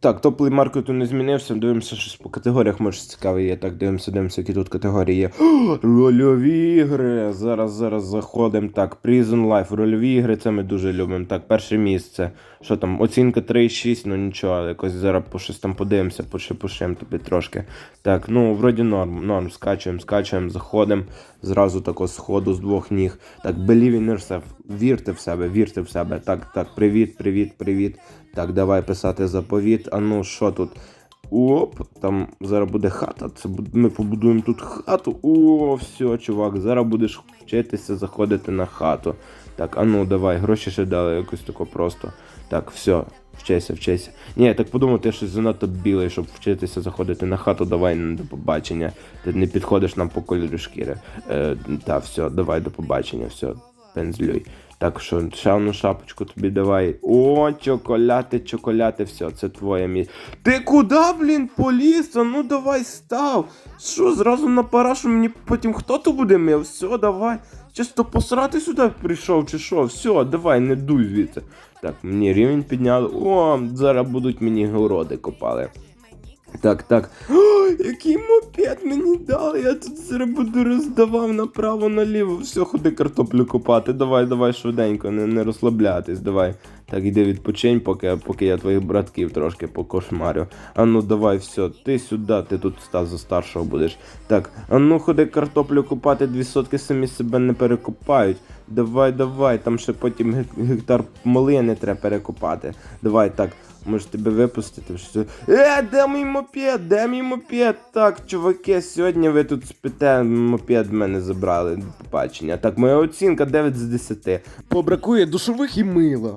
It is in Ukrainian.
Так, топ маркету не змінився. Дивимося, щось по категоріях може цікаве є. Так, дивимося, дивимося, які тут категорії є. Рольові ігри. Зараз, зараз заходимо. Так, Prison Life. Рольові ігри, це ми дуже любимо. Так, перше місце. Що там? Оцінка 3,6, ну нічого, якось зараз по щось там подивимося, пошипушимо тобі трошки. Так, ну вроді норм, норм, скачуємо, скачуємо, заходимо. Зразу тако з ходу з двох ніг. Так, believe in yourself. Вірте в себе, вірте в себе. Так, так, привіт, привіт, привіт. Так, давай писати заповіт. А ну, що тут? Оп, там зараз буде хата. Це ми побудуємо тут хату. О, все, чувак, зараз будеш вчитися заходити на хату. Так, а ну давай, гроші ще дали якось тако просто. Так, все, вчися, вчися. Ні, так подумав, ти щось занадто білий, щоб вчитися заходити на хату, давай до побачення. Ти не підходиш нам по кольору шкіри. Е, та, все, давай до побачення, все, пензлюй. Так що, ще одну шапочку тобі давай. О, чоколяти, чоколяти, все, це твоє місце. Ти куди, блін, поліз? Ну давай став. Що, зразу на парашу мені потім хто то буде мив? Все, давай. Чисто посрати сюди прийшов, чи що? Все, давай, не дуй звідси. Так, мені рівень підняли. О, зараз будуть мені городи копали. Так, так. Який мопед мені дали. Я тут буду роздавав направо наліво. Все, ходи картоплю копати. Давай, давай швиденько, не, не розслаблятись, давай. Так, іди відпочинь, поки, поки я твоїх братків трошки покошмарю. А ну давай, все, ти сюди, ти тут за старшого будеш. Так, а ну ходи картоплю копати, дві сотки самі себе не перекопають. Давай, давай, там ще потім гектар малини треба перекопати. Давай так. Може тебе випустити? Що... Е, де мій мопед? Де мій мопед? Так, чуваки, сьогодні ви тут спите, мопед мене забрали. Побачення. Так, моя оцінка 9 з 10. Побракує душових і мила.